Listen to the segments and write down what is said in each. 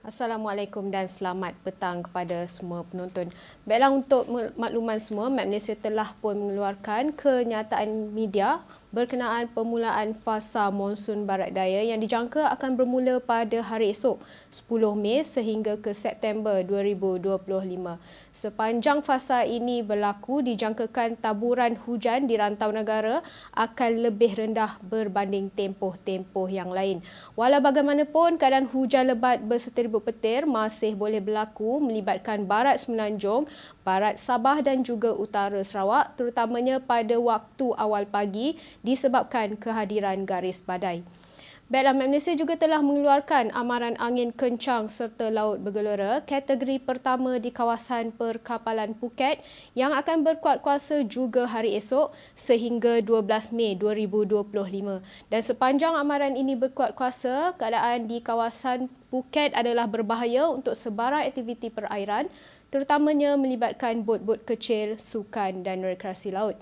Assalamualaikum dan selamat petang kepada semua penonton. Baiklah untuk makluman semua, Map Malaysia telah pun mengeluarkan kenyataan media berkenaan permulaan fasa monsun barat daya yang dijangka akan bermula pada hari esok 10 Mei sehingga ke September 2025. Sepanjang fasa ini berlaku dijangkakan taburan hujan di rantau negara akan lebih rendah berbanding tempoh-tempoh yang lain. Walau bagaimanapun keadaan hujan lebat berseteribut petir masih boleh berlaku melibatkan barat Semenanjung, barat Sabah dan juga utara Sarawak terutamanya pada waktu awal pagi disebabkan kehadiran garis badai. Baiklah, Malaysia juga telah mengeluarkan amaran angin kencang serta laut bergelora kategori pertama di kawasan perkapalan Phuket yang akan berkuat kuasa juga hari esok sehingga 12 Mei 2025. Dan sepanjang amaran ini berkuat kuasa, keadaan di kawasan Phuket adalah berbahaya untuk sebarang aktiviti perairan terutamanya melibatkan bot-bot kecil, sukan dan rekreasi laut.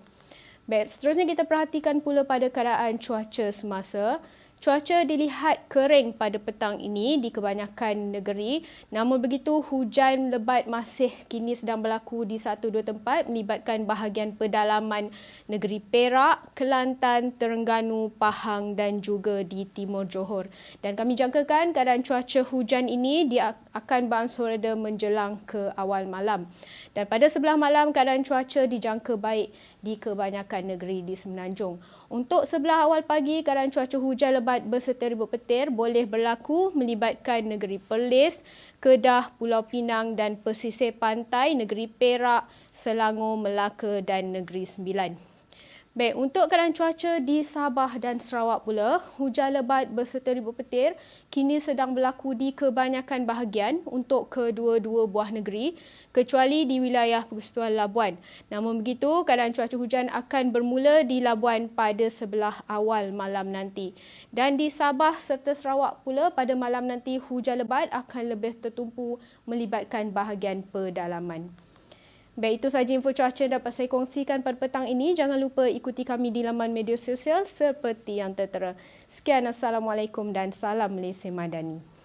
Baik, seterusnya kita perhatikan pula pada keadaan cuaca semasa. Cuaca dilihat kering pada petang ini di kebanyakan negeri. Namun begitu, hujan lebat masih kini sedang berlaku di satu dua tempat melibatkan bahagian pedalaman negeri Perak, Kelantan, Terengganu, Pahang dan juga di Timur Johor. Dan kami jangkakan keadaan cuaca hujan ini dia akan beransur reda menjelang ke awal malam. Dan pada sebelah malam, keadaan cuaca dijangka baik di kebanyakan negeri di Semenanjung. Untuk sebelah awal pagi, keadaan cuaca hujan lebat lebat berserta ribut petir boleh berlaku melibatkan negeri Perlis, Kedah, Pulau Pinang dan pesisir pantai negeri Perak, Selangor, Melaka dan negeri Sembilan. Baik, untuk keadaan cuaca di Sabah dan Sarawak pula, hujan lebat berserta ribut petir kini sedang berlaku di kebanyakan bahagian untuk kedua-dua buah negeri kecuali di wilayah Persekutuan Labuan. Namun begitu, keadaan cuaca hujan akan bermula di Labuan pada sebelah awal malam nanti. Dan di Sabah serta Sarawak pula pada malam nanti hujan lebat akan lebih tertumpu melibatkan bahagian pedalaman. Baik, itu sahaja info cuaca dapat saya kongsikan pada petang ini. Jangan lupa ikuti kami di laman media sosial seperti yang tertera. Sekian, Assalamualaikum dan salam Malaysia Madani.